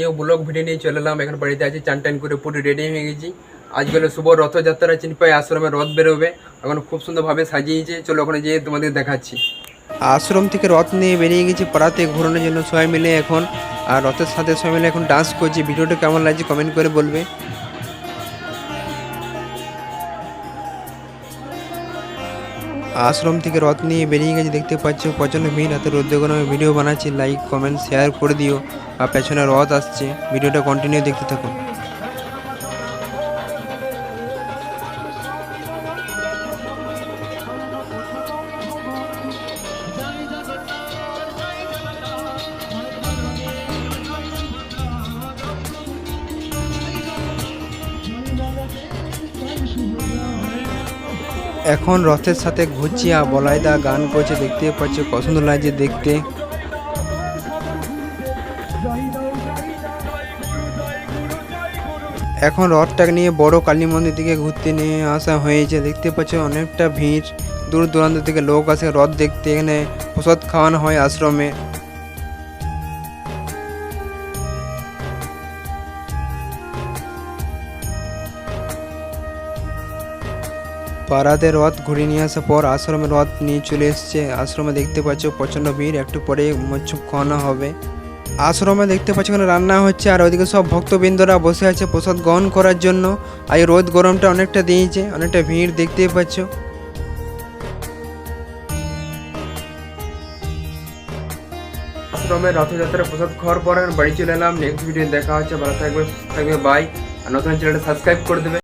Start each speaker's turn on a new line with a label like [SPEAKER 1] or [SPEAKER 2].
[SPEAKER 1] এই blog video নিয়ে চলে এলাম। এখন বাড়িতে আছি, চান টান করে পুরো রেডি হয়ে গেছি। আজকে শুভ রথযাত্রা চিনপাই আশ্রমে রথ বেরোবে। এখন খুব সুন্দরভাবে সাজিয়েছে। চলো ওখানে যেয়ে তোমাদের দেখাচ্ছি। আশ্রম থেকে রথ নিয়ে বেরিয়ে গেছি, পাড়াতে ঘোরানোর জন্য সবাই মিলে এখন। আর রথের সাথে সবাই মিলে এখন ডান্স করছি। ভিডিওটা কেমন লাগছে কমেন্ট করে বলবে। আশ্রম থেকে রথ নিয়ে বেরিয়ে গেছে, দেখতে পাচ্ছ প্রচণ্ড ভিড় হাতে রোদ্দুর আমি ভিডিও বানাচ্ছি। লাইক কমেন্ট শেয়ার করে দিও। আর পেছনে রথ আসছে। ভিডিওটা কন্টিনিউ দেখতে থাকো এখন রথের সাথে আর বলাইদা গান করছে, দেখতে পাচ্ছ কত সুন্দর লাগছে দেখতে। এখন রথটাকে নিয়ে বড় কালী মন্দির দিকে ঘুরতে নিয়ে আসা হয়েছে, দেখতে পাচ্ছ অনেকটা ভিড়। দূর দূরান্ত থেকে লোক আসে রথ দেখতে, এখানে প্রসাদ খাওয়ানো হয় আশ্রমে। পাড়াতে রথ ঘুরে নিয়ে আসার পর আশ্রমে রথ নিয়ে চলে এসছে। আশ্রমে দেখতে পাচ্ছ প্রচণ্ড ভিড়, একটু পরে মচ্ছুপ খাওয়ানো হবে। আশ্রমে দেখতে পাচ্ছ এখানে রান্না হচ্ছে, আর ওইদিকে সব ভক্তবৃন্দরা বসে আছে প্রসাদ গ্রহণ করার জন্য। আর রোদ গরমটা অনেকটা দিয়েছে, অনেকটা ভিড় দেখতেই পাচ্ছ। আশ্রমে রথযাত্রা প্রসাদ খাওয়ার পর বাড়ি চলে এলাম। নেক্সট ভিডিও দেখা হচ্ছে, ভালো থাকবে থাকবে বাই আর নতুন চ্যানেলটা সাবস্ক্রাইব করে দেবে।